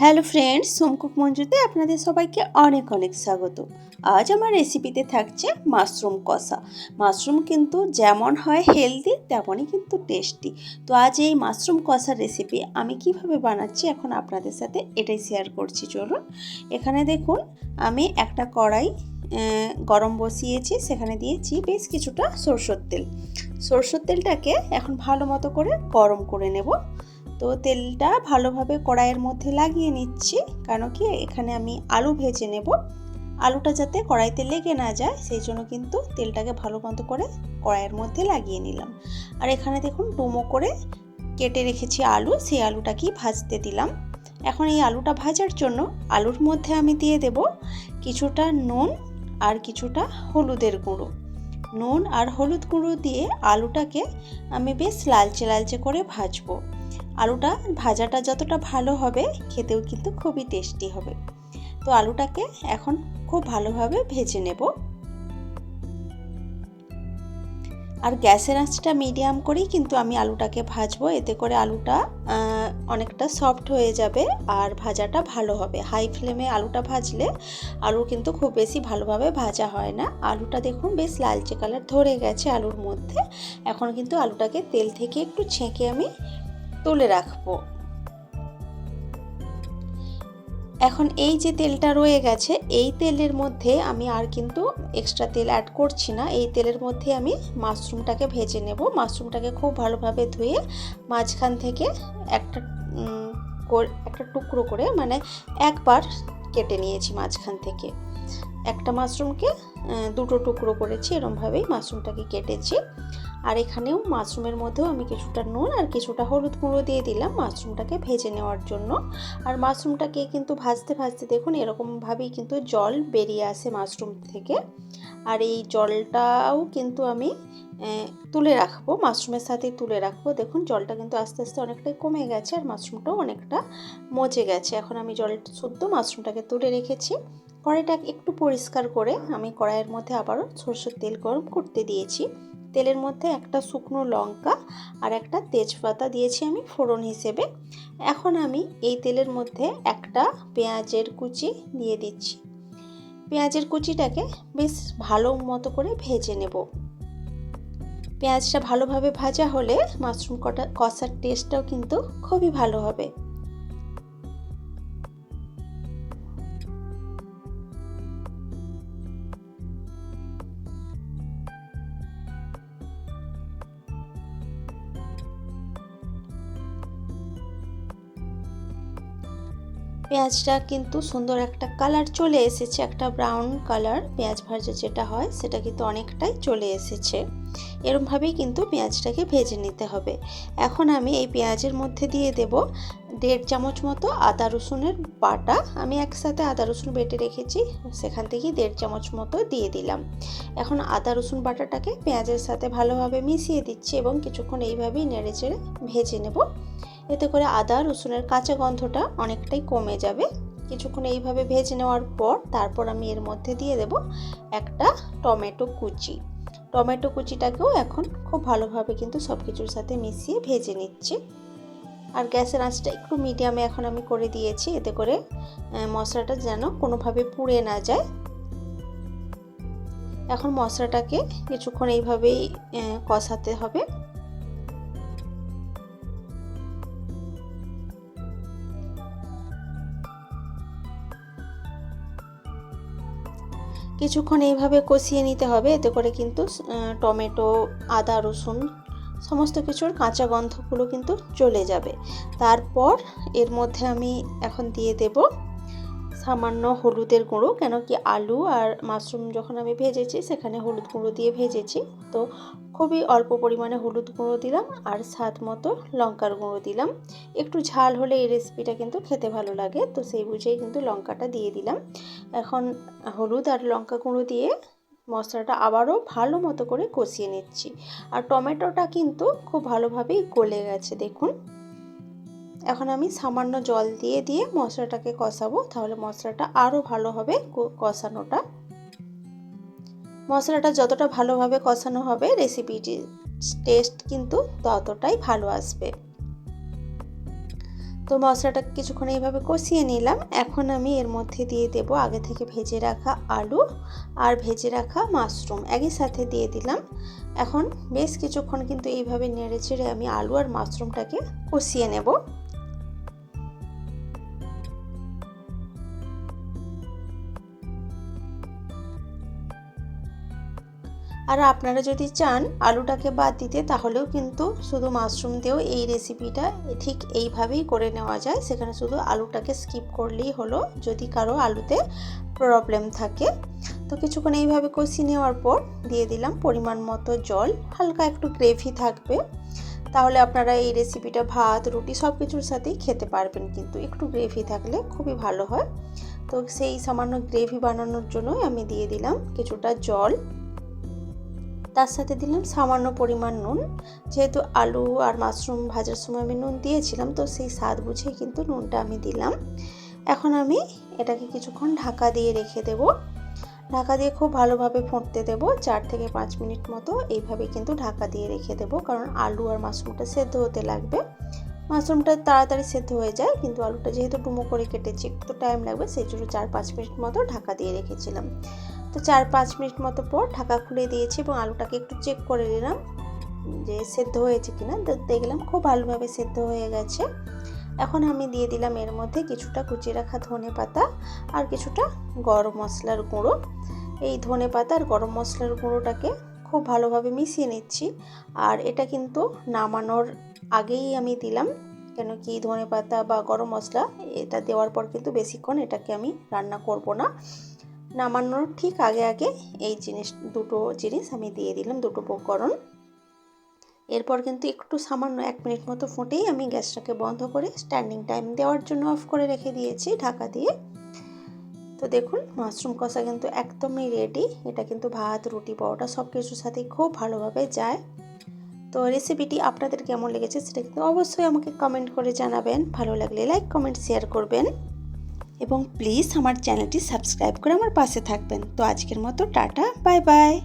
Hello friends সোমকুক মঞ্জুতে আপনাদের সবাইকে অনেক অনেক স্বাগত। আজ আমার রেসিপিতে থাকছে মাশরুম কষা। মাশরুম কিন্তু যেমন হয় হেলদি তেমনই কিন্তু টেস্টি তো আজ এই মাশরুম কষার রেসিপি আমি কীভাবে বানাচ্ছি এখন আপনাদের সাথে এটাই শেয়ার করছি, চলুন। এখানে দেখুন, আমি একটা কড়াই গরম বসিয়েছি, সেখানে দিয়েছি বেশ কিছুটা সরষের তেল। সরষের তেলটাকে এখন ভালো মতো করে গরম করে নেব। তো তেলটা ভালোভাবে কড়াইয়ের মধ্যে লাগিয়ে নিচ্ছি। কেন কি এখানে আমি আলু ভেজে নেব। আলুটা যাতে কড়াইতে লেগে না যায়, সেই জন্য কিন্তু তেলটাকে ভালো মতো করে কড়াইয়ের মধ্যে লাগিয়ে নিলাম। আর এখানে দেখুন ডুমো করে কেটে রেখেছি আলু, সেই আলুটাকেই ভাজতে দিলাম। এখন এই আলুটা ভাজার জন্য আলুর মধ্যে আমি দিয়ে দেব কিছুটা নুন আর কিছুটা হলুদের গুঁড়ো। নুন আর হলুদ গুঁড়ো দিয়ে আলুটাকে আমি বেশ লালচে লালচে করে ভাজবো। আলুটা ভাজাটা যতটা ভালো হবে, খেতেও কিন্তু খুবই টেস্টি হবে। তো আলুটাকে এখন খুব ভালোভাবে ভেজে নেব। আর গ্যাসের আঁচটা মিডিয়াম করেই কিন্তু আমি আলুটাকে ভাজবো। এতে করে আলুটা অনেকটা সফট হয়ে যাবে আর ভাজাটা ভালো হবে। হাই ফ্লেমে আলুটা ভাজলে আলু কিন্তু খুব বেশি ভালোভাবে ভাজা হয় না। আলুটা দেখুন বেশ লালচে কালার ধরে গেছে আলুর মধ্যে। এখন কিন্তু আলুটাকে তেল থেকে একটু ছেঁকে আমি তুলে রাখব। এখন এই যে তেলটা রয়ে গেছে, এই তেলের মধ্যে আমি আর কিন্তু এক্সট্রা তেল অ্যাড করছি না। এই তেলের মধ্যে আমি মাশরুমটাকে ভেজে নেব। মাশরুমটাকে খুব ভালোভাবে ধুয়ে মাঝখান থেকে একটা একটা টুকরো করে মানে একবার কেটে নিয়েছি মাঝখান থেকে। একটা মাশরুমকে দুটো টুকরো করেছি, এরমভাবেই মাশরুমটাকে কেটেছি। আর এখানেও মাশরুমের মধ্যেও আমি কিছুটা নুন আর কিছুটা হলুদ গুঁড়ো দিয়ে দিলাম মাশরুমটাকে ভেজে নেওয়ার জন্য। আর মাশরুমটাকে কিন্তু ভাজতে ভাজতে দেখুন এরকমভাবেই কিন্তু জল বেরিয়ে আসে মাশরুম থেকে। আর এই জলটাও কিন্তু আমি তুলে রাখব, মাশরুমের সাথেই তুলে রাখব। দেখুন জলটা কিন্তু আস্তে আস্তে অনেকটাই কমে গেছে আর মাশরুমটাও অনেকটা মজে গেছে। এখন আমি জল শুদ্ধ মাশরুমটাকে তুলে রেখেছি। কড়াইটা একটু পরিষ্কার করে আমি কড়াইয়ের মধ্যে আবারও সরষের তেল গরম করতে দিয়েছি। তেলের মধ্যে একটা শুকনো লঙ্কা আর একটা তেজপাতা দিয়েছি আমি ফোড়ন হিসেবে। এখন আমি এই তেলের মধ্যে একটা পেঁয়াজের কুচি দিয়ে দিচ্ছি। পেঁয়াজের কুচিটাকে বেশ ভালো মতো করে ভেজে নেব। পেঁয়াজটা ভালোভাবে ভাজা হলে মাশরুম কটা কষার টেস্টটাও কিন্তু খুবই ভালো হবে। পেঁয়াজটা কিন্তু সুন্দর একটা কালার চলে এসেছে, একটা ব্রাউন কালার পেঁয়াজ ভাজা যেটা হয় সেটা কিন্তু অনেকটাই চলে এসেছে। এরমভাবেই কিন্তু পেঁয়াজটাকে ভেজে নিতে হবে। এখন আমি এই পেঁয়াজের মধ্যে দিয়ে দেব দেড় চামচ মতো আদা রসুনের বাটা। আমি একসাথে আদা রসুন বেটে রেখেছি, সেখান থেকেই দেড় চামচ মতো দিয়ে দিলাম। এখন আদা রসুন বাটাটাকে পেঁয়াজের সাথে ভালোভাবে মিশিয়ে দিচ্ছি এবং কিছুক্ষণ এইভাবেই নেড়ে চেড়ে ভেজে নেব। এতে করে আদা, রসুনের কাঁচা গন্ধটা অনেকটাই কমে যাবে। কিছুক্ষণ এইভাবে ভেজে নেওয়ার পর তারপর আমি এর মধ্যে দিয়ে দেব একটা টমেটো কুচি। টমেটো কুচিটাকেও এখন খুব ভালোভাবে কিন্তু সব কিছুর সাথে মিশিয়ে ভেজে নিচ্ছি। আর গ্যাসের আঁচটা একটু মিডিয়ামে এখন আমি করে দিয়েছি। এতে করে মশলাটা যেন কোনোভাবে পুড়ে না যায়। এখন মশলাটাকে কিছুক্ষণ এইভাবেই কষাতে হবে। কিছুক্ষণ এইভাবে কষিয়ে নিতে হবে। এতে করে কিন্তু টমেটো, আদা, রসুন সমস্ত কিছুর কাঁচা গন্ধগুলো কিন্তু চলে যাবে। তারপর এর মধ্যে আমি এখন দিয়ে দেব সামান্য হলুদের গুঁড়ো কেন কি আলু আর মাশরুম যখন আমি ভেজেছি সেখানে হলুদ গুঁড়ো দিয়ে ভেজেছি। তো খুবই অল্প পরিমাণে হলুদ গুঁড়ো দিলাম আর স্বাদ মতো লঙ্কার গুঁড়ো দিলাম। একটু ঝাল হলে এই রেসিপিটা কিন্তু খেতে ভালো লাগে, তো সেই বুঝেই কিন্তু লঙ্কাটা দিয়ে দিলাম। এখন হলুদ আর লঙ্কা গুঁড়ো দিয়ে মশলাটা আবারও ভালো মতো করে কষিয়ে নিচ্ছি। আর টমেটোটা কিন্তু খুব ভালোভাবেই গলে গেছে, দেখুন। এখন আমি সামান্য জল দিয়ে দিয়ে মশলাটাকে কষাবো। তাহলে মশলাটা আরও ভালো হবে কষানোটা। মশলাটা যতটা ভালোভাবে কষানো হবে রেসিপিটির টেস্ট কিন্তু ততটাই ভালো আসবে। তো মশলাটা কিছুক্ষণ এইভাবে কষিয়ে নিলাম। এখন আমি এর মধ্যে দিয়ে দেব আগে থেকে ভেজে রাখা আলু আর ভেজে রাখা মাশরুম। একই সাথে দিয়ে দিলাম। এখন বেশ কিছুক্ষণ কিন্তু এইভাবে নেড়ে চেড়ে আমি আলু আর মাশরুমটাকে কষিয়ে নেব। আর আপনারা যদি চান আলুটাকে বাদ দিতে, তাহলেও কিন্তু শুধু মাশরুম দিয়েও এই রেসিপিটা ঠিক এইভাবেই করে নেওয়া যায়। সেখানে শুধু আলুটাকে স্কিপ করলেই হলো, যদি কারও আলুতে প্রবলেম থাকে। তো কিছুক্ষণ এইভাবে কষিয়ে নেওয়ার পর দিয়ে দিলাম পরিমাণ মতো জল, হালকা একটু গ্রেভি থাকবে। তাহলে আপনারা এই রেসিপিটা ভাত, রুটি সব কিছুর সাথেই খেতে পারবেন কিন্তু। একটু গ্রেভি থাকলে খুবই ভালো হয়। তো সেই সামান্য গ্রেভি বানানোর জন্য আমি দিয়ে দিলাম কিছুটা জল। তার সাথে দিলাম সামান্য পরিমাণ নুন। যেহেতু আলু আর মাশরুম ভাজার সময় আমি নুন দিয়েছিলাম, তো সেই স্বাদ বুঝেই কিন্তু নুনটা আমি দিলাম। এখন আমি এটাকে কিছুক্ষণ ঢাকা দিয়ে রেখে দেব। ঢাকা দিয়ে খুব ভালোভাবে ফুটতে দেব, চার থেকে পাঁচ মিনিট মতো এইভাবে কিন্তু ঢাকা দিয়ে রেখে দেব, কারণ আলু আর মাশরুমটা সেদ্ধ হতে লাগবে। মাশরুমটা তাড়াতাড়ি সেদ্ধ হয়ে যায়, কিন্তু আলুটা যেহেতু ডুমো করে কেটেছি, একটু টাইম লাগবে, সেই জন্য চার পাঁচ মিনিট মতো ঢাকা দিয়ে রেখেছিলাম। তো চার পাঁচ মিনিট মতো পর ঢাকা খুলে দিয়েছি এবং আলুটাকে একটু চেক করে নিলাম যে সেদ্ধ হয়েছে কিনা। দেখলাম খুব ভালোভাবে সেদ্ধ হয়ে গেছে। এখন আমি দিয়ে দিলাম এর মধ্যে কিছুটা কুচিয়ে রাখা ধনে পাতা আর কিছুটা গরম মশলার গুঁড়ো। এই ধনে পাতা আর গরম মশলার গুঁড়োটাকে খুব ভালোভাবে মিশিয়ে নিচ্ছি। আর এটা কিন্তু নামানোর আগেই আমি দিলাম, কেন কি ধনে পাতা বা গরম মশলা এটা দেওয়ার পর কিন্তু বেশিক্ষণ এটাকে আমি রান্না করব না। নামানোর ঠিক আগে আগে এই জিনিস, দুটো জিনিস আমি দিয়ে দিলাম, দুটো উপকরণ। এরপর কিন্তু একটু সামান্য এক মিনিট মতো ফুটেই আমি গ্যাসটাকে বন্ধ করে স্ট্যান্ডিং টাইম দেওয়ার জন্য অফ করে রেখে দিয়েছি ঢাকা দিয়ে। তো দেখুন মাশরুম কষা কিন্তু একদমই রেডি এটা কিন্তু ভাত, রুটি, পরোটা সব কিছুর সাথেই খুব ভালোভাবে যায়। তো রেসিপিটি আপনাদের কেমন লেগেছে সেটা কিন্তু অবশ্যই আমাকে কমেন্ট করে জানাবেন। ভালো লাগলে লাইক কমেন্ট শেয়ার করবেন। এবং প্লিজ আমার চ্যানেলটি সাবস্ক্রাইব করে আমার পাশে থাকবেন। তো আজকের মতো টাটা, বাই বাই।